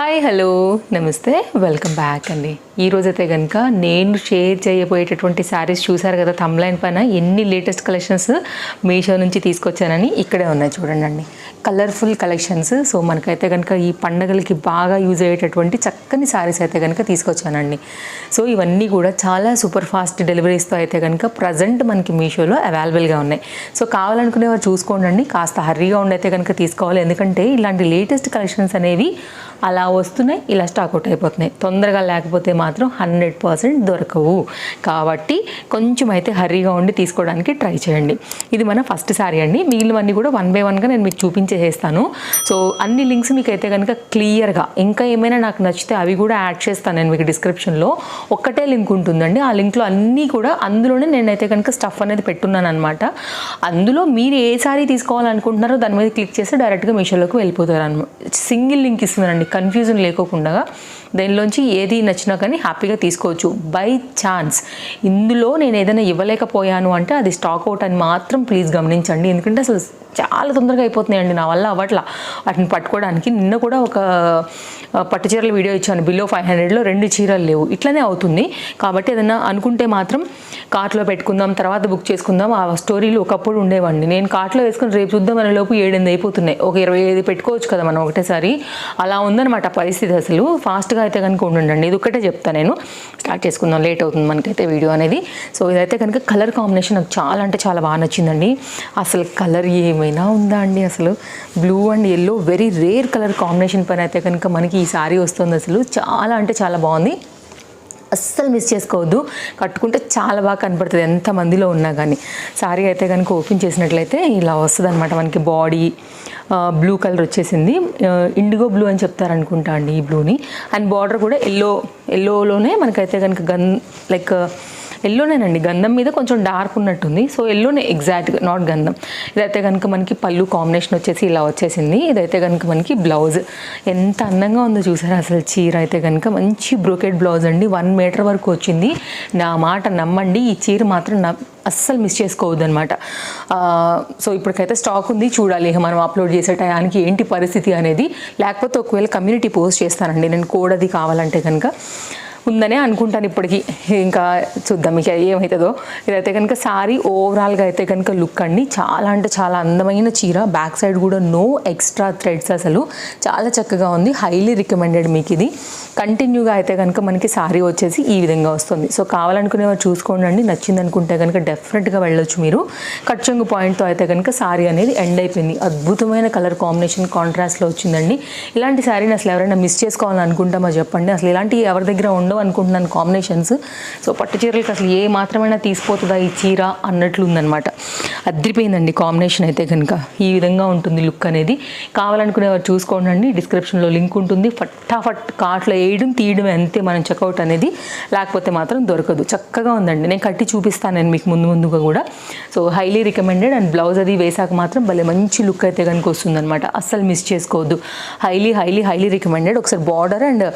Hi hello. నమస్తే. Welcome back అండి. ఈరోజైతే కనుక నేను షేర్ చేయబోయేటటువంటి శారీస్ చూసారు కదా తమ్లైన్ పైన ఎన్ని లేటెస్ట్ కలెక్షన్స్ మీషో నుంచి తీసుకొచ్చానని ఇక్కడే ఉన్నాయి చూడండి అండి. Colourful collections. సో మనకైతే కనుక ఈ పండగలకి బాగా యూజ్ అయ్యేటటువంటి చక్కని శారీస్ అయితే కనుక తీసుకొచ్చానండి. సో ఇవన్నీ కూడా చాలా సూపర్ ఫాస్ట్ డెలివరీస్తో అయితే కనుక ప్రజెంట్ మనకి మీషోలో అవైలబుల్గా ఉన్నాయి. సో కావాలనుకునే వారు చూసుకోండి కాస్త హర్రీగా ఉండైతే కనుక తీసుకోవాలి. ఎందుకంటే ఇలాంటి లేటెస్ట్ కలెక్షన్స్ అనేవి అలా వస్తున్నాయి ఇలా స్టాక్ అవుట్ అయిపోతున్నాయి. తొందరగా లేకపోతే మాత్రం హండ్రెడ్ పర్సెంట్ దొరకవు. కాబట్టి కొంచెం అయితే హర్రీగా ఉండి తీసుకోవడానికి ట్రై చేయండి. ఇది మన ఫస్ట్ శారీ అండి. మిగిలినవన్నీ కూడా వన్ బై వన్గా నేను మీకు చూపించేసేస్తాను. సో అన్ని లింక్స్ మీకు అయితే కనుక క్లియర్గా ఇంకా ఏమైనా నాకు నచ్చితే అవి కూడా యాడ్ చేస్తాను నేను మీకు డిస్క్రిప్షన్లో ఒక్కటే లింక్ ఉంటుందండి. ఆ లింక్లో అన్నీ కూడా అందులోనే నేనైతే కనుక స్టఫ్ అనేది పెట్టున్నాను అనమాట అందులో మీరు ఏ సారీ తీసుకోవాలనుకుంటున్నారో దాని మీద క్లిక్ చేసి డైరెక్ట్గా మీషోలోకి వెళ్ళిపోతారు అనమాట సింగిల్ లింక్ ఇస్తున్నానండి. కన్ఫ్యూజన్ లేకోకుండా దీనిలోంచి ఏది నచ్చినా కానీ హ్యాపీగా తీసుకోవచ్చు. By chance. ఇందులో నేను ఏదైనా ఇవ్వలేకపోయాను అంటే అది స్టాక్ అవుట్ అని మాత్రం ప్లీజ్ గమనించండి. ఎందుకంటే అసలు చాలా తొందరగా అయిపోతున్నాయండి. నా వల్ల అవట్లా వాటిని పట్టుకోవడానికి నిన్న కూడా ఒక పట్టు చీరల వీడియో ఇచ్చాను. బిలో ఫైవ్ హండ్రెడ్లో రెండు చీరలు లేవు. ఇట్లనే అవుతుంది. కాబట్టి ఏదైనా అనుకుంటే మాత్రం కార్ట్లో పెట్టుకుందాం తర్వాత బుక్ చేసుకుందాం. ఆ స్టోరీలు ఒకప్పుడు ఉండేవండి. నేను కార్ట్లో వేసుకుని రేపు చూద్దాం అనే లోపు ఏడెనిమిది అయిపోతున్నాయి. ఒక ఇరవై ఐదు పెట్టుకోవచ్చు కదా మనం ఒకటేసారి. అలా ఉందన్నమాట పరిస్థితి అసలు. ఫాస్ట్గా అయితే కనుక ఉండండి. ఇది ఒకటే చెప్తాను నేను. స్టార్ట్ చేసుకుందాం. లేట్ అవుతుంది మనకైతే వీడియో అనేది. సో ఇదైతే కనుక కలర్ కాంబినేషన్ నాకు చాలా అంటే చాలా బాగా నచ్చిందండి. అసలు కలర్ ఏమైనా ఉందా అండి అసలు? Blue and yellow very rare colour combination పైన అయితే కనుక మనకి ఈ సారీ వస్తుంది అసలు. చాలా అంటే చాలా బాగుంది. అస్సలు మిస్ చేసుకోవద్దు. కట్టుకుంటే చాలా బాగా కనపడుతుంది. ఎంత మందిలో ఉన్నా కానీ. సారీ అయితే కనుక ఓపెన్ చేసినట్లయితే ఇలా వస్తుంది అనమాట మనకి బాడీ బ్లూ కలర్ వచ్చేసింది. ఇండిగో బ్లూ అని చెప్తారనుకుంటా అండి ఈ బ్లూని అండ్ బార్డర్ కూడా ఎల్లో ఎల్లోలోనే మనకైతే కనుక గన్ లైక్ ఎల్లోనేనండి గంధం మీద కొంచెం డార్క్ ఉన్నట్టుంది. సో ఎల్లోనే ఎగ్జాక్ట్గా నాట్ గంధం. ఇదైతే కనుక మనకి పళ్ళు కాంబినేషన్ వచ్చేసి ఇలా వచ్చేసింది. ఇదైతే కనుక మనకి బ్లౌజ్ ఎంత అందంగా ఉందో చూసారా? అసలు చీర అయితే కనుక మంచి బ్రోకెట్ బ్లౌజ్ అండి. వన్ మీటర్ వరకు వచ్చింది. నా మాట నమ్మండి. ఈ చీర మాత్రం నా అస్సలు మిస్ చేసుకోవద్దు అనమాట సో ఇప్పటికైతే స్టాక్ ఉంది. చూడాలి మనం అప్లోడ్ చేసే టయానికి ఏంటి పరిస్థితి అనేది. లేకపోతే ఒకవేళ కమ్యూనిటీ పోస్ట్ చేస్తానండి. నేను కోడ్ అది కావాలంటే కనుక ఉందనే అనుకుంటాను ఇప్పటికి. ఇంకా చూద్దాం ఇక ఏమవుతుందో ఇదైతే కనుక సారీ ఓవరాల్గా అయితే కనుక లుక్ అండి. చాలా అంటే చాలా అందమైన చీర. బ్యాక్ సైడ్ కూడా నో ఎక్స్ట్రా థ్రెడ్స్ అసలు. చాలా చక్కగా ఉంది. హైలీ రికమెండెడ్ మీకు ఇది. కంటిన్యూగా అయితే కనుక మనకి సారీ వచ్చేసి ఈ విధంగా వస్తుంది. సో కావాలనుకునే వారు చూసుకోండి అండి. నచ్చింది అనుకుంటే కనుక డెఫినెట్గా వెళ్ళొచ్చు మీరు. కట్చంగు పాయింట్తో అయితే కనుక సారీ అనేది ఎండ్ అయిపోయింది. అద్భుతమైన కలర్ కాంబినేషన్ కాంట్రాస్ట్లో వచ్చిందండి. ఇలాంటి శారీని అసలు ఎవరైనా మిస్ చేసుకోవాలని అనుకుంటామో చెప్పండి. అసలు ఇలాంటి ఎవరి దగ్గర ఉండవు అనుకుంటున్నాను కాంబినేషన్స్ సో పట్టు చీరలకు అసలు ఏ మాత్రమైనా తీసిపోతుందా ఈ చీర అన్నట్లు ఉందన్నమాట అద్రిపోయిందండి కాంబినేషన్ అయితే కనుక ఈ విధంగా ఉంటుంది లుక్ అనేది. కావాలనుకునే వారు చూసుకోండి డిస్క్రిప్షన్లో లింక్ ఉంటుంది. ఫటాఫట్ కార్ట్లో వేయడం తీయడం అంతే మనం చెక్అవుట్ అనేది. లేకపోతే మాత్రం దొరకదు. చక్కగా ఉందండి. నేను కట్టి చూపిస్తాను నేను మీకు ముందు ముందుగా కూడా. So highly recommended and blouse అది వేసాక మాత్రం భలే మంచి లుక్ అయితే కనుక వస్తుందన్నమాట. అస్సలు మిస్ చేసుకోవద్దు. హైలీ హైలీ హైలీ రికమెండెడ్ ఒకసారి బార్డర్ అండ్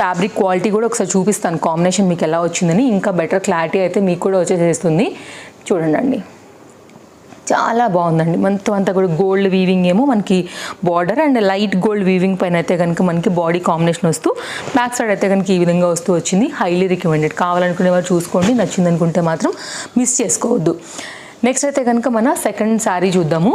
ఫ్యాబ్రిక్ క్వాలిటీ కూడా ఒకసారి చూపిస్తాను. కాంబినేషన్ మీకు ఎలా వచ్చిందని ఇంకా బెటర్ క్లారిటీ అయితే మీకు కూడా వచ్చేసేస్తుంది చూడండి చాలా బాగుందండి. మొత్తం అంతా కూడా గోల్డ్ వీవింగ్ ఏమో మనకి border and light gold weaving పైన అయితే కనుక మనకి బాడీ కాంబినేషన్ వస్తూ బ్యాక్ సైడ్ అయితే కనుక ఈ విధంగా వస్తూ వచ్చింది. హైలీ రికమెండెడ్ కావాలనుకునే వారు చూసుకోండి. నచ్చింది అనుకుంటే మాత్రం మిస్ చేసుకోవద్దు. నెక్స్ట్ అయితే కనుక మన సెకండ్ శారీ చూద్దాము.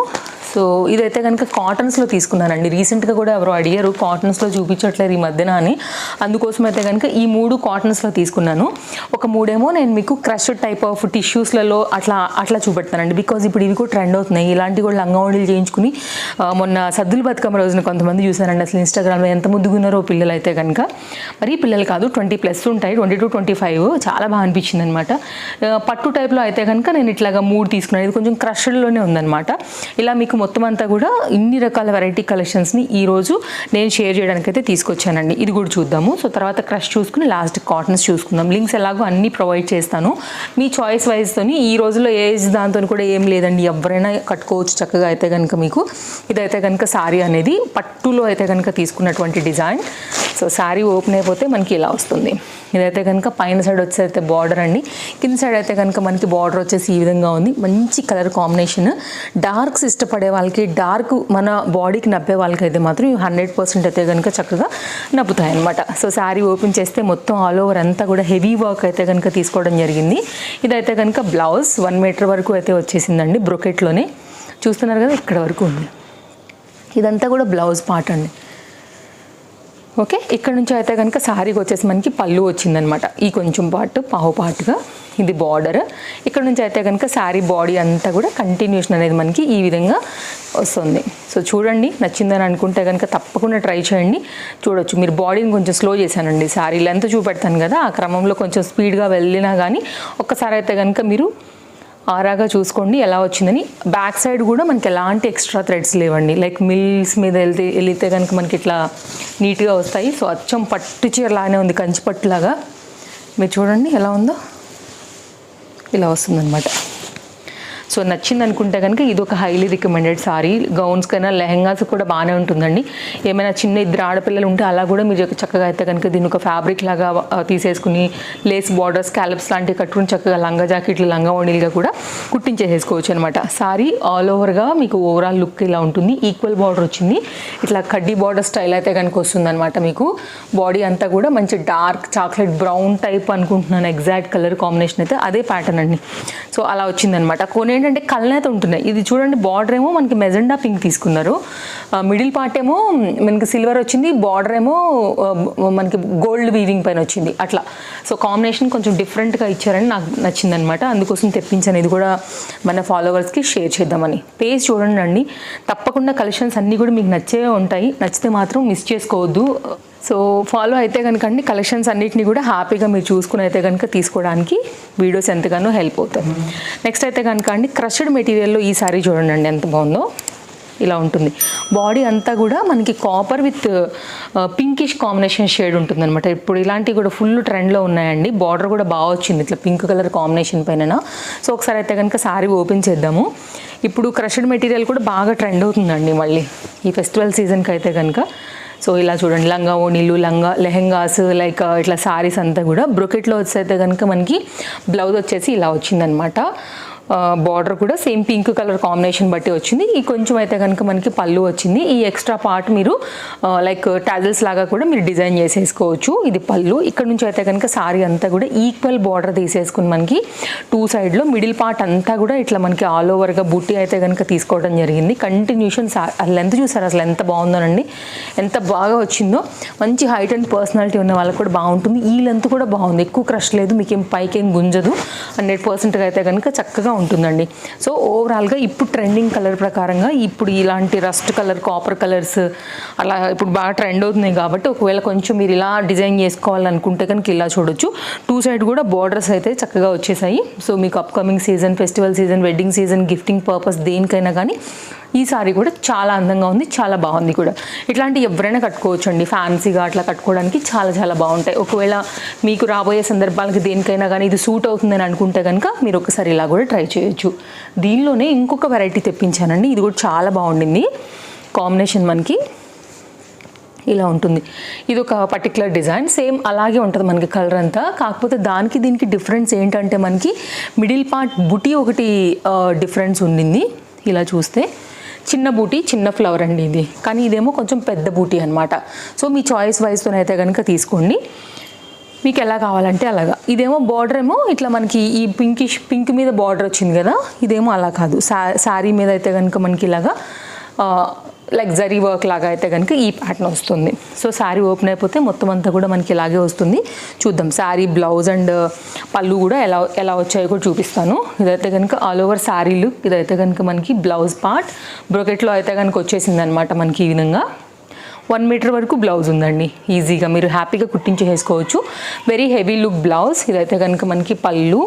సో ఇదైతే కనుక కాటన్స్లో తీసుకున్నానండి. రీసెంట్గా కూడా ఎవరో అడిగారు కాటన్స్లో చూపించట్లేదు ఈ మధ్యన? అని. అందుకోసం అయితే కనుక ఈ మూడు కాటన్స్లో తీసుకున్నాను. ఒక మూడేమో నేను మీకు క్రష్ టైప్ ఆఫ్ టిష్యూస్లలో అట్లా అట్లా చూపెడతానండి. బికాజ్ ఇప్పుడు ఇవి కూడా ట్రెండ్ అవుతున్నాయి. ఇలాంటి కూడా లంగావణిలు చేయించుకుని మొన్న సద్దుల బతుకమ్మ రోజున కొంతమంది చూసారండి అసలు ఇన్స్టాగ్రామ్లో ఎంత ముద్దుగున్నారో పిల్లలు అయితే కనుక మరి పిల్లలు కాదు ట్వంటీ ప్లస్ ఉంటాయి. Twenty to twenty five. చాలా బాగా అనిపించింది అనమాట పట్టు టైప్లో అయితే కనుక నేను ఇట్లాగా మూడు తీసుకున్నాను. ఇది కొంచెం క్రష్డ్లోనే ఉందన్నమాట ఇలా మీకు మొత్తం అంతా కూడా ఇన్ని రకాల వెరైటీ కలెక్షన్స్ని ఈరోజు నేను షేర్ చేయడానికి అయితే తీసుకొచ్చానండి. ఇది కూడా చూద్దాము. సో తర్వాత క్రష్ చూసుకుని లాస్ట్ కాటన్స్ చూసుకుందాం. లింక్స్ ఎలాగో అన్నీ ప్రొవైడ్ చేస్తాను. మీ చాయిస్ వైజ్తోని ఈ రోజుల్లో ఏజ్ దాంతో కూడా ఏం లేదండి. ఎవరైనా కట్టుకోవచ్చు చక్కగా అయితే కనుక మీకు. ఇదైతే కనుక సారీ అనేది పట్టులో అయితే కనుక తీసుకున్నటువంటి డిజైన్ సో శారీ ఓపెన్ అయిపోతే మనకి ఇలా వస్తుంది. ఇదైతే కనుక పైన సైడ్ వచ్చేస్తే బార్డర్ అండి. కింద సైడ్ అయితే కనుక మనకి బార్డర్ వచ్చేసి ఈ విధంగా ఉంది. మంచి కలర్ కాంబినేషన్ డార్క్స్ ఇష్టపడే వాళ్ళకి డార్క్ మన బాడీకి నప్పే వాళ్ళకి అయితే మాత్రం హండ్రెడ్ పర్సెంట్ అయితే కనుక చక్కగా నప్పుతాయి అనమాట సో శారీ ఓపెన్ చేస్తే మొత్తం ఆల్ ఓవర్ అంతా కూడా హెవీ వర్క్ అయితే కనుక తీసుకోవడం జరిగింది. ఇదైతే కనుక బ్లౌజ్ వన్ మీటర్ వరకు అయితే వచ్చేసిందండి బ్రొకెట్లోనే చూస్తున్నారు కదా ఇక్కడ వరకు ఉంది. ఇదంతా కూడా బ్లౌజ్ పార్ట్ అండి. ఓకే? ఇక్కడ నుంచి అయితే కనుక శారీకి వచ్చేసి మనకి పళ్ళు వచ్చిందనమాట. ఈ కొంచెం పాటు పావు పాటుగా ఇది బార్డర్ ఇక్కడ నుంచి అయితే కనుక శారీ బాడీ అంతా కూడా కంటిన్యూషన్ అనేది మనకి ఈ విధంగా వస్తుంది. సో చూడండి నచ్చిందని అనుకుంటే కనుక తప్పకుండా ట్రై చేయండి. చూడొచ్చు. మీరు బాడీని కొంచెం స్లో చేశానండి. శారీ లెంత్ చూపెడతాను కదా ఆ క్రమంలో కొంచెం స్పీడ్గా వెళ్ళినా కానీ ఒక్కసారి అయితే కనుక మీరు ఆరాగా చూసుకోండి ఎలా వచ్చిందని. బ్యాక్ సైడ్ కూడా మనకి ఎలాంటి ఎక్స్ట్రా థ్రెడ్స్ లేవండి. లైక్ మిల్స్ మీద వెళ్తే వెళితే కనుక మనకి ఇట్లా నీట్గా వస్తాయి. సో అచ్చం పట్టు చీర ఉంది కంచి పట్టులాగా మీరు చూడండి ఎలా ఉందో. ఇలా వస్తుందన్నమాట. సో నచ్చింది అనుకుంటే కనుక ఇది ఒక హైలీ రికమెండెడ్ సారీ గౌన్స్ కన్నా లెహంగాస్ కూడా బాగానే ఉంటుందండి. ఏమైనా చిన్న ఇద్దరు ఆడపిల్లలు ఉంటే అలా కూడా మీరు చక్కగా అయితే కనుక దీన్ని ఒక ఫ్యాబ్రిక్ లాగా తీసేసుకుని లేస్ బార్డర్స్ క్యాలప్స్ లాంటివి కట్టుకుని చక్కగా లంగా జాకెట్లు లంగా ఓణీలుగా కూడా కుట్టించేసేసుకోవచ్చు అనమాట సారీ ఆల్ ఓవర్గా మీకు ఓవరాల్ లుక్ ఇలా ఉంటుంది. ఈక్వల్ బార్డర్ వచ్చింది. ఇట్లా కడ్డీ బార్డర్ స్టైల్ అయితే కనుక వస్తుందన్నమాట మీకు. బాడీ అంతా కూడా మంచి డార్క్ చాక్లెట్ బ్రౌన్ టైప్ అనుకుంటున్నాను. ఎగ్జాక్ట్ కలర్ కాంబినేషన్ అయితే అదే ప్యాటర్న్ అండి. సో అలా వచ్చిందనమాట కొనే ఏంటంటే కళ్ళనేత ఉంటున్నాయి. ఇది చూడండి బార్డర్ ఏమో మనకి మెజెండా పింక్ తీసుకున్నారు. మిడిల్ పార్ట్ ఏమో మనకి సిల్వర్ వచ్చింది బార్డర్ ఏమో మనకి గోల్డ్ వీవింగ్ పైన వచ్చింది. అట్లా. సో కాంబినేషన్ కొంచెం డిఫరెంట్గా ఇచ్చారని నాకు నచ్చిందనమాట. అందుకోసం తెప్పించాను. ఇది కూడా మన ఫాలోవర్స్కి షేర్ చేద్దామని. పేజ్ చూడండి అండి. తప్పకుండా కలెక్షన్స్ అన్నీ కూడా మీకు నచ్చే ఉంటాయి. నచ్చితే మాత్రం మిస్ చేసుకోవద్దు. సో ఫాలో అయితే కనుక అండి కలెక్షన్స్ అన్నిటిని కూడా హ్యాపీగా మీరు చూసుకుని అయితే కనుక తీసుకోవడానికి వీడియోస్ ఎంతగానో హెల్ప్ అవుతాయి. నెక్స్ట్ అయితే కనుక అండి క్రష్డ్ మెటీరియల్లో ఈ సారీ చూడండి అండి ఎంత బాగుందో. ఇలా ఉంటుంది. బాడీ అంతా కూడా మనకి copper with pinkish combination shade ఉంటుంది అనమాట ఇప్పుడు ఇలాంటివి కూడా ఫుల్ ట్రెండ్లో ఉన్నాయండి. బార్డర్ కూడా బాగా వచ్చింది. ఇట్లా పింక్ కలర్ కాంబినేషన్ పైన సో ఒకసారి అయితే కనుక శారీ ఓపెన్ చేద్దాము. ఇప్పుడు క్రష్డ్ మెటీరియల్ కూడా బాగా ట్రెండ్ అవుతుందండి మళ్ళీ. ఈ ఫెస్టివల్ సీజన్కి అయితే కనుక. సో ఇలా చూడండి లంగా ఓణీలు లంగా లెహెంగాస్ లైక్ ఇట్లా సారీస్ అంతా కూడా బ్రొకెట్లో వచ్చేస్తే కనుక మనకి బ్లౌజ్ వచ్చేసి ఇలా వచ్చిందనమాట బార్డర్ కూడా సేమ్ పింక్ కలర్ కాంబినేషన్ బట్టి వచ్చింది. ఈ కొంచెం అయితే కనుక మనకి పళ్ళు వచ్చింది. ఈ ఎక్స్ట్రా పార్ట్ మీరు లైక్ టాజల్స్ లాగా కూడా మీరు డిజైన్ చేసేసుకోవచ్చు. ఇది పళ్ళు. ఇక్కడ నుంచి అయితే కనుక సారీ అంతా కూడా ఈక్వల్ బార్డర్ తీసేసుకుని మనకి టూ సైడ్లో మిడిల్ పార్ట్ అంతా కూడా ఇట్లా మనకి ఆల్ ఓవర్గా బుట్టి అయితే కనుక తీసుకోవడం జరిగింది. కంటిన్యూషన్ లెంత్ చూసారు? అసలు ఎంత బాగుందోనండి. ఎంత బాగా వచ్చిందో. మంచి హైట్ అండ్ పర్సనాలిటీ ఉన్న వాళ్ళకి కూడా బాగుంటుంది. ఈ లెంత్ కూడా బాగుంది. ఎక్కువ క్రష్ లేదు. మీకు ఏం పైకి ఏం గుంజదు. హండ్రెడ్ పర్సెంట్గా అయితే కనుక చక్కగా ఉంటుందండి. సో ఓవరాల్గా ఇప్పుడు ట్రెండింగ్ కలర్ ప్రకారంగా ఇప్పుడు ఇలాంటి రస్ట్ కలర్ కాపర్ కలర్స్ అలా ఇప్పుడు బాగా ట్రెండ్ అవుతున్నాయి కాబట్టి ఒకవేళ కొంచెం మీరు ఇలా డిజైన్ చేసుకోవాలనుకుంటే కనుక ఇలా చూడొచ్చు. టూ సైడ్ కూడా బార్డర్స్ అయితే చక్కగా వచ్చేసాయి. సో మీకు upcoming season festival season wedding season gifting purpose దేనికైనా కానీ ఈ సారీ కూడా చాలా అందంగా ఉంది చాలా బాగుంది కూడా. ఇట్లాంటి ఎవరైనా కట్టుకోవచ్చు అండి ఫ్యాన్సీగా అట్లా కట్టుకోవడానికి చాలా చాలా బాగుంటాయి. ఒకవేళ మీకు రాబోయే సందర్భాలకి దేనికైనా కానీ ఇది సూట్ అవుతుందని అనుకుంటే కనుక మీరు ఒకసారి ఇలా కూడా ట్రై చేయొచ్చు. దీనిలోనే ఇంకొక వెరైటీ తెప్పించానండి. ఇది కూడా చాలా బాగుండింది. కాంబినేషన్ మనకి ఇలా ఉంటుంది. ఇది ఒక పర్టికులర్ డిజైన్ సేమ్ అలాగే ఉంటుంది మనకి కలర్ అంతా. కాకపోతే దానికి దీనికి డిఫరెన్స్ ఏంటంటే మనకి మిడిల్ పార్ట్ బుటీ ఒకటి డిఫరెన్స్ ఉండింది. ఇలా చూస్తే చిన్న బూటీ చిన్న ఫ్లవర్ అండి ఇది. కానీ ఇదేమో కొంచెం పెద్ద బూటీ అనమాట సో మీ చాయిస్ వైజ్తోనైతే కనుక తీసుకోండి. మీకు ఎలా కావాలంటే అలాగా. ఇదేమో బార్డర్ ఏమో ఇట్లా మనకి ఈ పింకిష్ పింక్ మీద బార్డర్ వచ్చింది కదా ఇదేమో అలా కాదు. సా శారీ మీద అయితే కనుక మనకి ఇలాగా లగ్జరీ వర్క్ లాగా అయితే కనుక ఈ ప్యాటర్న్ వస్తుంది. సో శారీ ఓపెన్ అయిపోతే మొత్తం అంతా కూడా మనకి ఇలాగే వస్తుంది. చూద్దాం. శారీ బ్లౌజ్ అండ్ పళ్ళు కూడా ఎలా ఎలా వచ్చాయో కూడా చూపిస్తాను. ఇదైతే కనుక ఆల్ ఓవర్ శారీ లుక్ ఇదైతే కనుక మనకి బ్లౌజ్ పార్ట్ బ్రొకెట్లో అయితే కనుక వచ్చేసింది అనమాట మనకి ఈ విధంగా. వన్ మీటర్ వరకు బ్లౌజ్ ఉందండి. ఈజీగా మీరు హ్యాపీగా కుట్టించేసుకోవచ్చు. వెరీ హెవీ లుక్ బ్లౌజ్ ఇదైతే కనుక మనకి పళ్ళు.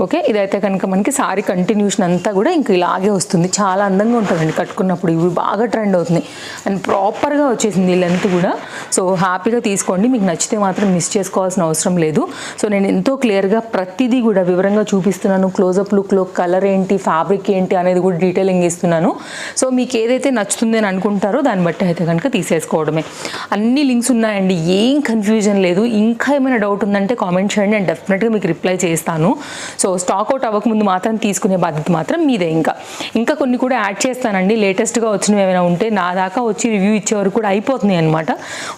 ఓకే? ఇదైతే కనుక మనకి సారీ కంటిన్యూషన్ అంతా కూడా ఇంక ఇలాగే వస్తుంది. చాలా అందంగా ఉంటుందండి కట్టుకున్నప్పుడు. ఇవి బాగా ట్రెండ్ అవుతుంది. అండ్ ప్రాపర్గా వచ్చేసింది లెంత్ కూడా. సో హ్యాపీగా తీసుకోండి. మీకు నచ్చితే మాత్రం మిస్ చేసుకోవాల్సిన అవసరం లేదు. సో నేను ఎంతో క్లియర్గా ప్రతిదీ కూడా వివరంగా చూపిస్తున్నాను. క్లోజప్ లుక్లో కలర్ ఏంటి ఫ్యాబ్రిక్ ఏంటి అనేది కూడా డీటెయిలింగ్ ఇస్తున్నాను. సో మీకు ఏదైతే నచ్చుతుంది అని అనుకుంటారో దాన్ని బట్టి అయితే కనుక తీసేసుకోవడమే. అన్ని లింక్స్ ఉన్నాయండి. ఏం కన్ఫ్యూజన్ లేదు. ఇంకా ఏమైనా డౌట్ ఉందంటే కామెంట్ చేయండి. నేను డెఫినెట్గా మీకు రిప్లై చేస్తాను. సో సో స్టాక్ అవుట్ అవ్వకముందు మాత్రం తీసుకునే బాధ్యత మాత్రం మీదే ఇంకా. ఇంకా కొన్ని కూడా యాడ్ చేస్తానండి. లేటెస్ట్గా వచ్చినవి ఏమైనా ఉంటే నా దాకా వచ్చి రివ్యూ ఇచ్చే వరకు కూడా అయిపోతున్నాయి అనమాట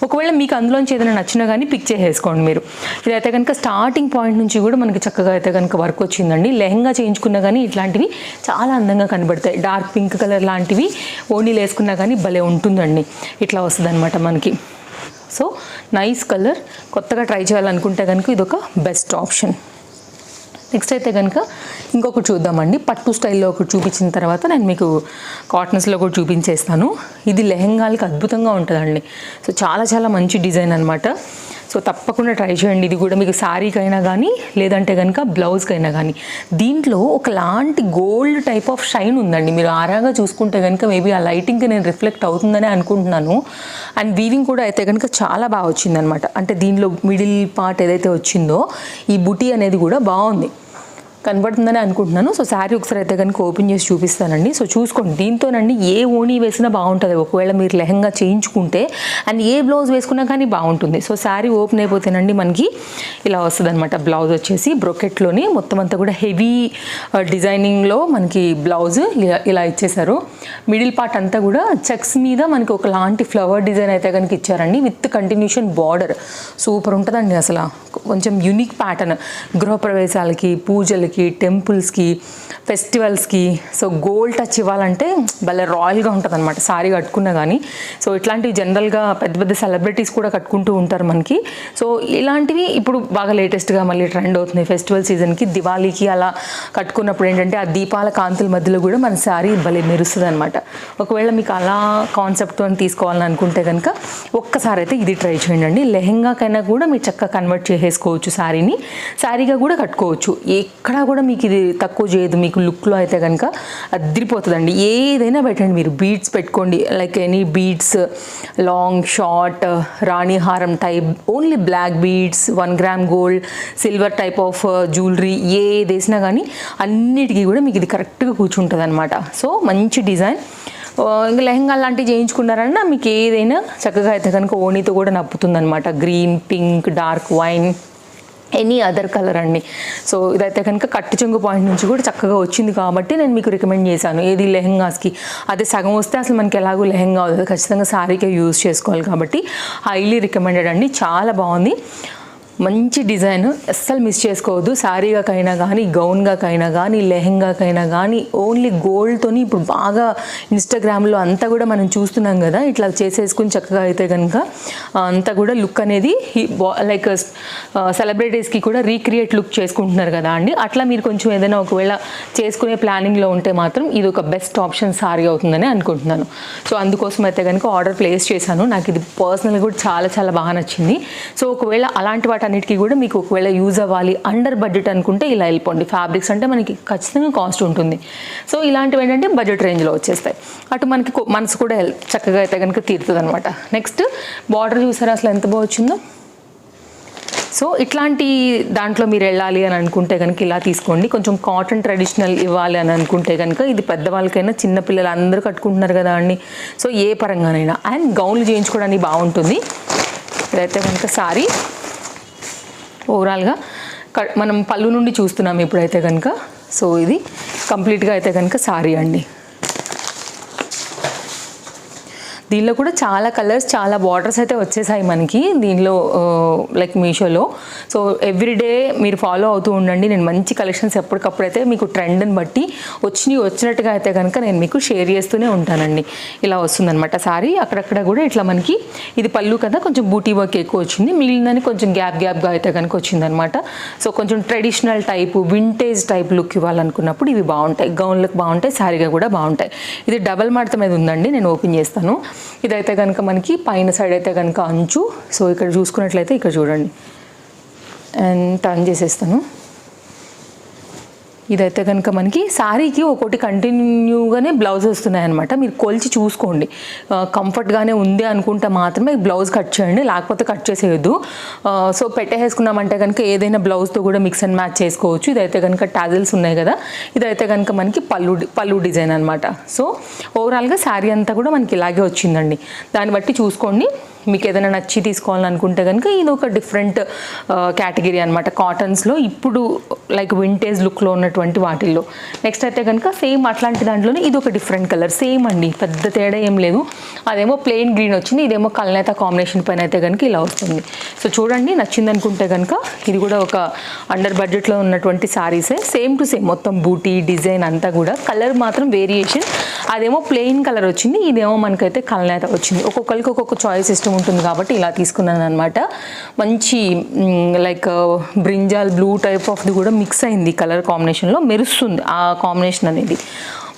ఒకవేళ మీకు అందులోంచి ఏదైనా నచ్చినా కానీ పిక్ చేసేసుకోండి మీరు. ఇదైతే కనుక స్టార్టింగ్ పాయింట్ నుంచి కూడా మనకి చక్కగా అయితే కనుక వర్క్ వచ్చిందండి. లెహంగా చేయించుకున్నా కానీ ఇట్లాంటివి చాలా అందంగా కనబడతాయి. డార్క్ పింక్ కలర్ లాంటివి ఓనీలు వేసుకున్నా కానీ భలే ఉంటుందండి. ఇట్లా వస్తుంది అనమాట మనకి. సో నైస్ కలర్ కొత్తగా ట్రై చేయాలనుకుంటే కనుక ఇదొక బెస్ట్ ఆప్షన్ నెక్స్ట్ అయితే కనుక ఇంకొకటి చూద్దామండి. పట్టు స్టైల్లో ఒకటి చూపించిన తర్వాత నేను మీకు కాటన్స్లో కూడా చూపించేస్తాను. ఇది లెహెంగాలకి అద్భుతంగా ఉంటుందండి. సో చాలా చాలా మంచి డిజైన్ అనమాట సో తప్పకుండా ట్రై చేయండి. ఇది కూడా మీకు శారీకైనా కానీ లేదంటే కనుక బ్లౌజ్కైనా కానీ దీంట్లో ఒకలాంటి గోల్డ్ టైప్ ఆఫ్ షైన్ ఉందండి. మీరు ఆరాగా చూసుకుంటే కనుక మేబీ ఆ లైటింగ్కి నేను రిఫ్లెక్ట్ అవుతుందని అనుకుంటున్నాను. అండ్ వీవింగ్ కూడా అయితే కనుక చాలా బాగా వచ్చిందనమాట. అంటే దీనిలో మిడిల్ పార్ట్ ఏదైతే వచ్చిందో ఈ బుటీ అనేది కూడా బాగుంది. కనబడుతుందని అనుకుంటున్నాను. సో శారీ ఒకసారి అయితే కనుక ఓపెన్ చేసి చూపిస్తానండి. సో చూసుకోండి. దీంతోనండి ఏ ఓణీ వేసినా బాగుంటుంది. ఒకవేళ మీరు లెహంగా చేయించుకుంటే అండ్ ఏ బ్లౌజ్ వేసుకున్నా కానీ బాగుంటుంది. సో శారీ ఓపెన్ అయిపోతేనండి మనకి ఇలా వస్తుంది అనమాట బ్లౌజ్ వచ్చేసి బ్రొకెట్లోని మొత్తం అంతా కూడా హెవీ డిజైనింగ్లో మనకి బ్లౌజ్ ఇలా ఇలా మిడిల్ పార్ట్ అంతా కూడా చెక్స్ మీద మనకి ఒకలాంటి ఫ్లవర్ డిజైన్ అయితే కనుక ఇచ్చారండి. With continuation border. సూపర్ ఉంటుందండి అసలు. కొంచెం యూనిక్ ప్యాటర్న్. గృహప్రవేశాలకి పూజలకి టెంపుల్స్కి ఫెస్టివల్స్కి సో గోల్డ్ టచ్ ఇవ్వాలంటే భలే రాయల్గా ఉంటుంది అనమాట సారీ కట్టుకున్నా కానీ సో ఇట్లాంటివి జనరల్గా పెద్ద పెద్ద సెలబ్రిటీస్ కూడా కట్టుకుంటూ ఉంటారు మనకి. సో ఇలాంటివి ఇప్పుడు బాగా లేటెస్ట్గా మళ్ళీ ట్రెండ్ అవుతుంది. ఫెస్టివల్ సీజన్కి దివాళీకి అలా కట్టుకున్నప్పుడు ఏంటంటే ఆ దీపాల కాంతుల మధ్యలో కూడా మన శారీ భలే మెరుస్తుంది అనమాట ఒకవేళ మీకు అలా కాన్సెప్ట్తో తీసుకోవాలని అనుకుంటే కనుక ఒక్కసారి అయితే ఇది ట్రై చేయండి లెహెంగాకైనా కూడా మీరు చక్కగా కన్వర్ట్ చేసేసుకోవచ్చు శారీని శారీగా కూడా కట్టుకోవచ్చు. ఎక్కడా కూడా మీకు ఇది తక్కువ చేయదు మీకు లుక్లో అయితే కనుక అదిరిపోతుందండి. ఏదైనా పెట్టండి మీరు బీడ్స్ పెట్టుకోండి like any beads long short రాణిహారం type only black beads one gram gold silver type of jewellery ఏది వేసినా కానీ అన్నిటికీ కూడా మీకు ఇది కరెక్ట్గా కూర్చుంటుంది అనమాట సో మంచి డిజైన్. ఇంకా లెహంగా లాంటివి చేయించుకున్నారన్నా మీకు ఏదైనా చక్కగా అయితే కనుక ఓణితో కూడా నప్పుతుందనమాట green pink dark wine any other colour అండి. సో ఇదైతే కనుక కట్టు చెంగు పాయింట్ నుంచి కూడా చక్కగా వచ్చింది కాబట్టి నేను మీకు రికమెండ్ చేశాను. ఏది లెహంగాస్కి? అదే సగం వస్తే అసలు మనకి ఎలాగో లెహంగా అవుతుంది. ఖచ్చితంగా శారీకే యూజ్ చేసుకోవాలి కాబట్టి హైలీ రికమెండెడ్ అండి. చాలా బాగుంది. మంచి డిజైన్. అస్సలు మిస్ చేసుకోవద్దు. శారీగాకైనా కానీ గౌన్గాకైనా కానీ లెహెంగాకైనా కానీ ఓన్లీ గోల్డ్తోని ఇప్పుడు బాగా ఇన్స్టాగ్రామ్లో అంతా కూడా మనం చూస్తున్నాం కదా. ఇట్లా చేసేసుకుని చక్కగా అయితే కనుక అంతా కూడా లుక్ అనేది లైక్ సెలబ్రిటీస్కి కూడా రీక్రియేట్ లుక్ చేసుకుంటున్నారు కదా అండి. అట్లా మీరు కొంచెం ఏదైనా ఒకవేళ చేసుకునే ప్లానింగ్లో ఉంటే మాత్రం ఇది ఒక బెస్ట్ ఆప్షన్ సారీ అవుతుందని అనుకుంటున్నాను. సో అందుకోసం అయితే కనుక ఆర్డర్ ప్లేస్ చేశాను. నాకు ఇది పర్సనల్గా కూడా చాలా చాలా బాగా నచ్చింది. సో ఒకవేళ అలాంటి వాటి వాటన్నిటికీ కూడా మీకు ఒకవేళ యూజ్ అవ్వాలి అండర్ బడ్జెట్ అనుకుంటే ఇలా వెళ్ళిపోండి. ఫ్యాబ్రిక్స్ అంటే మనకి ఖచ్చితంగా కాస్ట్ ఉంటుంది. సో ఇలాంటివి ఏంటంటే బడ్జెట్ రేంజ్లో వచ్చేస్తాయి. అటు మనకి మనసు కూడా చక్కగా అయితే కనుక తీరుతుంది అనమాట నెక్స్ట్ బార్డర్ చూసారా అసలు ఎంత బాగా వచ్చిందో? సో ఇట్లాంటి దాంట్లో మీరు వెళ్ళాలి అని అనుకుంటే కనుక ఇలా తీసుకోండి. కొంచెం కాటన్ ట్రెడిషనల్ ఇవ్వాలి అని అనుకుంటే కనుక ఇది పెద్దవాళ్ళకైనా చిన్నపిల్లలు అందరూ కట్టుకుంటున్నారు కదా అండి. So A పరంగానైనా. అండ్ గౌన్లు చేయించుకోవడానికి బాగుంటుంది. ఇదైతే కనుక సారీ ఓవరాల్గా మనం పళ్ళు నుండి చూస్తున్నాం ఇప్పుడైతే కనుక సో ఇది కంప్లీట్గా అయితే కనుక సారీ అండి. దీనిలో కూడా చాలా కలర్స్ చాలా బార్డర్స్ అయితే వచ్చేసాయి మనకి దీనిలో లైక్ మీషోలో. సో ఎవ్రీడే మీరు ఫాలో అవుతూ ఉండండి. నేను మంచి కలెక్షన్స్ ఎప్పటికప్పుడు అయితే మీకు ట్రెండ్ని బట్టి వచ్చినవి వచ్చినట్టుగా అయితే కనుక నేను మీకు షేర్ చేస్తూనే ఉంటానండి. ఇలా వస్తుందనమాట సారీ అక్కడక్కడ కూడా ఇట్లా మనకి ఇది పళ్ళు కదా కొంచెం బూటీ వర్క్ ఎక్కువ వచ్చింది. మిగిలిందని కొంచెం గ్యాప్ గ్యాప్గా అయితే కనుక వచ్చిందనమాట సో కొంచెం traditional type vintage type look ఇవ్వాలనుకున్నప్పుడు ఇవి బాగుంటాయి. గౌన్లకు బాగుంటాయి శారీగా కూడా బాగుంటాయి. ఇది డబల్ మడత మీద ఉందండి. నేను ఓపెన్ చేస్తాను. ఇదైతే కనుక మనకి పైన సైడ్ అయితే కనుక అంచు. సో ఇక్కడ చూసుకున్నట్లయితే ఇక్కడ చూడండి. అండ్ టర్న్ చేసేస్తాను. ఇదైతే కనుక మనకి శారీకి ఒకటి కంటిన్యూగానే బ్లౌజ్ వస్తున్నాయి అనమాట మీరు కొలిచి చూసుకోండి. కంఫర్ట్గానే ఉంది అనుకుంటే మాత్రమే బ్లౌజ్ కట్ చేయండి లేకపోతే కట్ చేసేయద్దు. సో పెట్టేసుకున్నామంటే కనుక ఏదైనా బ్లౌజ్తో కూడా మిక్స్ అండ్ మ్యాచ్ చేసుకోవచ్చు. ఇదైతే కనుక టాజిల్స్ ఉన్నాయి కదా. ఇదైతే కనుక మనకి పళ్ళు డి- పళ్ళు డిజైన్ అనమాట సో ఓవరాల్గా శారీ అంతా కూడా మనకి ఇలాగే వచ్చిందండి. దాన్ని బట్టి చూసుకోండి. మీకు ఏదైనా నచ్చి తీసుకోవాలనుకుంటే కనుక ఇది ఒక డిఫరెంట్ కేటగిరీ అనమాట కాటన్స్లో ఇప్పుడు లైక్ వింటేజ్ లుక్లో ఉన్నటువంటి వాటిల్లో. నెక్స్ట్ అయితే కనుక సేమ్ అట్లాంటి దాంట్లోనే ఇది ఒక డిఫరెంట్ కలర్ సేమ్ అండి. పెద్ద తేడా ఏం లేదు. అదేమో ప్లెయిన్ గ్రీన్ వచ్చింది. ఇదేమో కల్నేత కాంబినేషన్ పైన అయితే కనుక ఇలా వస్తుంది. సో చూడండి నచ్చింది అనుకుంటే కనుక ఇది కూడా ఒక అండర్ బడ్జెట్లో ఉన్నటువంటి శారీసే సేమ్ టు సేమ్ మొత్తం బూటీ డిజైన్ అంతా కూడా. కలర్ మాత్రం వేరియేషన్ అదేమో ప్లెయిన్ కలర్ వచ్చింది ఇదేమో మనకైతే కలనేత వచ్చింది. ఒక్కొక్కరికి ఒక్కొక్క చాయిస్ ఇష్టం ఉంటుంది కాబట్టి ఇలా తీసుకున్నాను అనమాట మంచి like brinjal blue type of the కూడా మిక్స్ అయింది కలర్ కాంబినేషన్లో మెరుస్తుంది ఆ కాంబినేషన్ అనేది.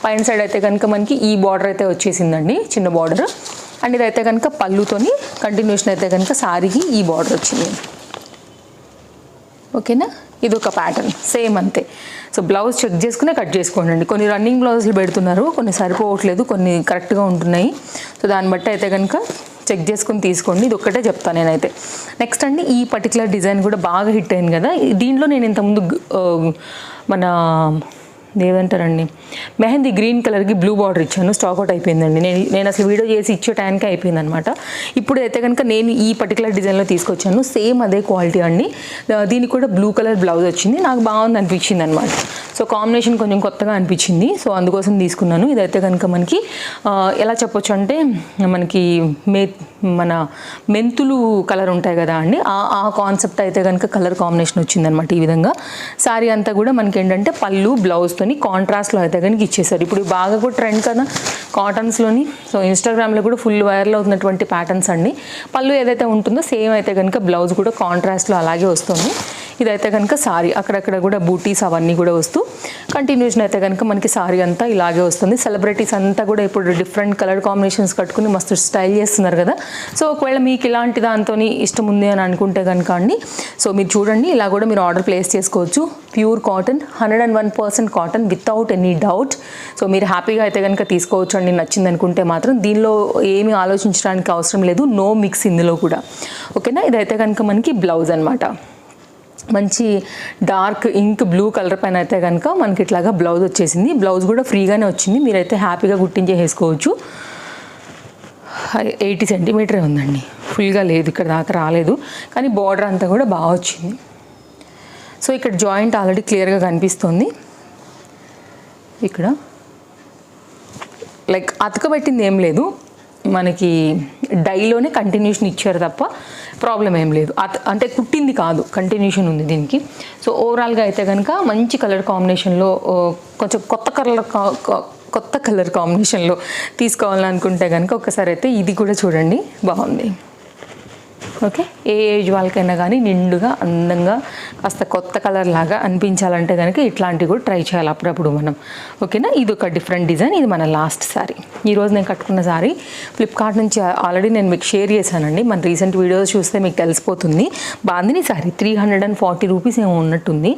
పైన సైడ్ అయితే కనుక మనకి ఈ బార్డర్ అయితే వచ్చేసిందండి చిన్న బార్డర్ అండ్ ఇదైతే కనుక పళ్ళుతోని కంటిన్యూషన్ అయితే కనుక సారీకి ఈ బార్డర్ వచ్చింది. ఓకేనా? ఇది ఒక ప్యాటర్న్ సేమ్ అంతే. సో బ్లౌజ్ చెక్ చేసుకునే కట్ చేసుకోండి. కొన్ని రన్నింగ్ బ్లౌజులు పెడుతున్నారు కొన్ని సరిపోవట్లేదు కొన్ని కరెక్ట్గా ఉంటున్నాయి. సో దాన్ని బట్టి అయితే కనుక చెక్ చేసుకుని తీసుకోండి. ఇది ఒక్కటే చెప్తాను నేనైతే. నెక్స్ట్ అండి ఈ పర్టికులర్ డిజైన్ కూడా బాగా హిట్ అయింది కదా. దీంట్లో నేను ఇంతకుముందు మన ఏదంటారండి మెహందీ గ్రీన్ కలర్కి బ్లూ బార్డర్ ఇచ్చాను స్టాక్ అవుట్ అయిపోయిందండి. నేను నేను అసలు వీడియో చేసి ఇచ్చే టైంకి అయిపోయింది అనమాట ఇప్పుడు అయితే కనుక నేను ఈ పర్టికులర్ డిజైన్లో తీసుకొచ్చాను సేమ్ అదే క్వాలిటీ అండి. దీనికి కూడా బ్లూ కలర్ బ్లౌజ్ వచ్చింది నాకు బాగుంది అనిపించింది అనమాట సో కాంబినేషన్ కొంచెం కొత్తగా అనిపించింది సో అందుకోసం తీసుకున్నాను. ఇదైతే కనుక మనకి ఎలా చెప్పొచ్చు అంటే మనకి మే మన మెంతులు కలర్ ఉంటాయి కదా అండి ఆ ఆ కాన్సెప్ట్ అయితే కనుక కలర్ కాంబినేషన్ వచ్చిందనమాట ఈ విధంగా. శారీ అంతా కూడా మనకి ఏంటంటే పళ్ళు బ్లౌజ్తోని కాంట్రాస్ట్లో అయితే కనుక ఇచ్చేసారు ఇప్పుడు బాగా కూడా ట్రెండ్ కదా కాటన్స్లోని సో ఇన్స్టాగ్రామ్లో కూడా ఫుల్ వైరల్ అవుతున్నటువంటి ప్యాటర్న్స్ అండి. పళ్ళు ఏదైతే ఉంటుందో సేమ్ అయితే కనుక బ్లౌజ్ కూడా కాంట్రాస్ట్లో అలాగే వస్తుంది. ఇదైతే కనుక సారీ. అక్కడక్కడ కూడా బూటీస్ అవన్నీ కూడా వస్తూ కంటిన్యూషన్ అయితే కనుక మనకి సారీ అంతా ఇలాగే వస్తుంది. సెలబ్రిటీస్ అంతా కూడా ఇప్పుడు డిఫరెంట్ కలర్ కాంబినేషన్స్ కట్టుకుని మస్తు స్టైల్ చేస్తున్నారు కదా. సో ఒకవేళ మీకు ఇలాంటి దాంతో ఇష్టం ఉంది అని అనుకుంటే కనుక అండి సో మీరు చూడండి. ఇలా కూడా మీరు ఆర్డర్ ప్లేస్ చేసుకోవచ్చు. Pure cotton hundred and one percent cotton without any doubt so మీరు హ్యాపీగా అయితే కనుక తీసుకోవచ్చు అండి. నచ్చింది అనుకుంటే మాత్రం. దీనిలో ఏమీ ఆలోచించడానికి అవసరం లేదు. నో మిక్స్ ఇందులో కూడా. ఓకేనా ఇదైతే కనుక మనకి బ్లౌజ్ అనమాట మంచి డార్క్ ఇంక్ బ్లూ కలర్ పైన అయితే కనుక మనకి ఇట్లాగా బ్లౌజ్ వచ్చేసింది. బ్లౌజ్ కూడా ఫ్రీగానే వచ్చింది. మీరైతే హ్యాపీగా కుట్టించేసుకోవచ్చు ఎయిటీ సెంటీమీటరే ఉందండి. ఫుల్గా లేదు ఇక్కడ దాకా రాలేదు. కానీ బార్డర్ అంతా కూడా బాగా వచ్చింది. సో ఇక్కడ జాయింట్ ఆల్రెడీ క్లియర్గా కనిపిస్తుంది. ఇక్కడ. లైక్ అతకబెట్టింది ఏం లేదు. మనకి డైలోనే కంటిన్యూషన్ ఇచ్చారు తప్ప ప్రాబ్లం ఏం లేదు. అంటే కుట్టింది కాదు కంటిన్యూషన్ ఉంది దీనికి. సో ఓవరాల్గా అయితే కనుక మంచి కలర్ కాంబినేషన్లో కొంచెం కొత్త కలర్ కా- కొత్త కలర్ కాంబినేషన్లో తీసుకోవాలనుకుంటే కనుక ఒకసారి అయితే ఇది కూడా చూడండి. బాగుంది. ఓకే. ఏ ఏజ్ వాళ్ళకైనా కానీ నిండుగా అందంగా కాస్త కొత్త కలర్ లాగా అనిపించాలంటే కనుక ఇట్లాంటివి కూడా ట్రై చేయాలి అప్పుడప్పుడు మనం. ఓకేనా? ఇది ఒక డిఫరెంట్ డిజైన్. ఇది మన లాస్ట్ సారీ. ఈరోజు నేను కట్టుకున్న సారీ ఫ్లిప్కార్ట్ నుంచి ఆల్రెడీ నేను మీకు షేర్ చేశానండి. మన రీసెంట్ వీడియోస్ చూస్తే మీకు తెలిసిపోతుంది. Bandhani sari three hundred and forty rupees ఏమో ఉన్నట్టుంది.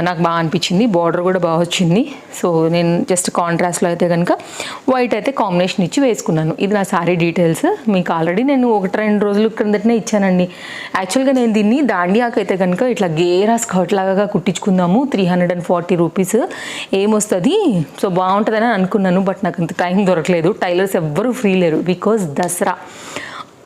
నాకు బాగా అనిపించింది. బార్డర్ కూడా బాగా వచ్చింది. సో నేను జస్ట్ కాంట్రాస్ట్లో అయితే కనుక వైట్ అయితే కాంబినేషన్ ఇచ్చి వేసుకున్నాను. ఇది నా సారీ డీటెయిల్స్. మీకు ఆల్రెడీ నేను ఒకటి రెండు రోజుల క్రిందటనే ఇచ్చానండి. యాక్చువల్గా నేను దీన్ని దాండియాకి అయితే కనుక ఇట్లా గేరా స్కర్ట్ లాగా కుట్టించుకుందాము. Three hundred and forty rupees ఏమొస్తుంది? సో బాగుంటుందని అనుకున్నాను బట్ నాకు అంత టైం దొరకలేదు. టైలర్స్ ఎవ్వరూ ఫ్రీ లేరు. బికాజ్ దసరా.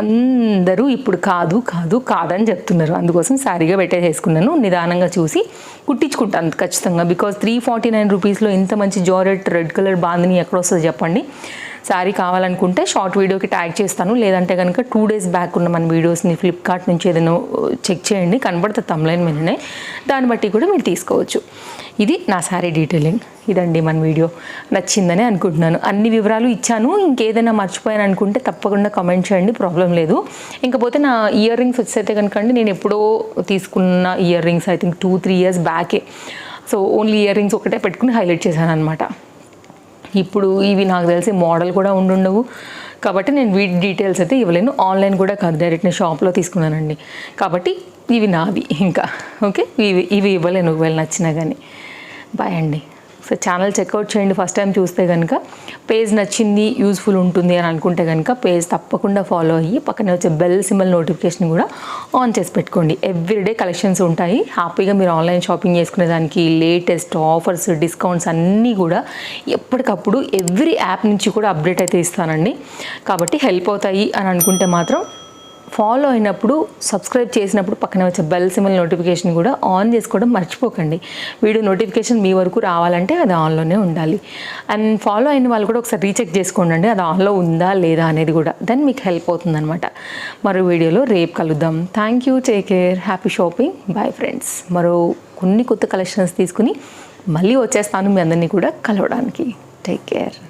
అందరూ ఇప్పుడు కాదు కాదు కాదని చెప్తున్నారు. అందుకోసం సారీగా పెట్టేసేసుకున్నాను. నిదానంగా చూసి కుట్టించుకుంటాను ఖచ్చితంగా. బికాజ్ త్రీ ఫార్టీ నైన్ రూపీస్లో ఇంత మంచి జారెట్ రెడ్ కలర్ బాందిని ఎక్కడ వస్తుందో చెప్పండి. శారీ కావాలనుకుంటే షార్ట్ వీడియోకి ట్యాగ్ చేస్తాను. లేదంటే కనుక టూ డేస్ బ్యాక్ ఉన్న మన వీడియోస్ని ఫ్లిప్కార్ట్ నుంచి ఏదైనా చెక్ చేయండి. కనబడుతుంది తమ్లైన్ మీదనే. దాన్ని బట్టి కూడా మీరు తీసుకోవచ్చు. ఇది నా శారీ డీటెయిలింగ్ ఇదండి మన వీడియో. నచ్చిందని అనుకుంటున్నాను. అన్ని వివరాలు ఇచ్చాను. ఇంకేదైనా మర్చిపోయాను అనుకుంటే తప్పకుండా కమెంట్ చేయండి. ప్రాబ్లం లేదు. ఇంకపోతే నా ఇయర్ రింగ్స్ వచ్చేస్తే కనుక అండి నేను ఎప్పుడో తీసుకున్న ear rings I think two three years బ్యాకే so only ear rings ఒకటే పెట్టుకుని హైలైట్ చేశాను అనమాట ఇప్పుడు ఇవి నాకు తెలిసి మోడల్ కూడా ఉండుండవు. కాబట్టి నేను వీటి డీటెయిల్స్ అయితే ఇవ్వలేను. ఆన్లైన్ కూడా కాదు. డైరెక్ట్ నేను షాప్లో తీసుకున్నానండి. కాబట్టి ఇవి నావి ఇంకా. ఓకే? ఇవి ఇవి ఇవ్వలేను. ఒకవేళ నచ్చినా కానీ బాయ్ అండి. సో ఛానల్ చెక్అవుట్ చేయండి ఫస్ట్ టైం చూస్తే కనుక పేజ్ నచ్చింది యూస్ఫుల్ ఉంటుంది అని అనుకుంటే కనుక పేజ్ తప్పకుండా ఫాలో అయ్యి పక్కనే వచ్చే బెల్ సింబల్ నోటిఫికేషన్ కూడా ఆన్ చేసి పెట్టుకోండి. ఎవ్రీడే కలెక్షన్స్ ఉంటాయి. హ్యాపీగా మీరు ఆన్లైన్ షాపింగ్ చేసుకునే దానికి లేటెస్ట్ ఆఫర్స్ డిస్కౌంట్స్ అన్నీ కూడా ఎప్పటికప్పుడు ఎవ్రీ యాప్ నుంచి కూడా అప్డేట్ అయితే ఇస్తానండి. కాబట్టి హెల్ప్ అవుతాయి అని అనుకుంటే మాత్రం ఫాలో అయినప్పుడు సబ్స్క్రైబ్ చేసినప్పుడు పక్కన వచ్చే బెల్ సిమల్ నోటిఫికేషన్ కూడా ఆన్ చేసుకోవడం మర్చిపోకండి. వీడియో నోటిఫికేషన్ మీ వరకు రావాలంటే అది ఆన్లోనే ఉండాలి. అండ్ ఫాలో అయిన వాళ్ళు కూడా ఒకసారి రీచెక్ చేసుకోండి అది ఆన్లో ఉందా లేదా అనేది కూడా. దెన్ మీకు హెల్ప్ అవుతుందనమాట మరో వీడియోలో రేపు కలుద్దాం. Thank you. Take care. Happy shopping. Bye friends. మరో కొన్ని కొత్త కలెక్షన్స్ తీసుకుని మళ్ళీ వచ్చేస్తాను మీ అందరినీ కూడా కలవడానికి. Take care.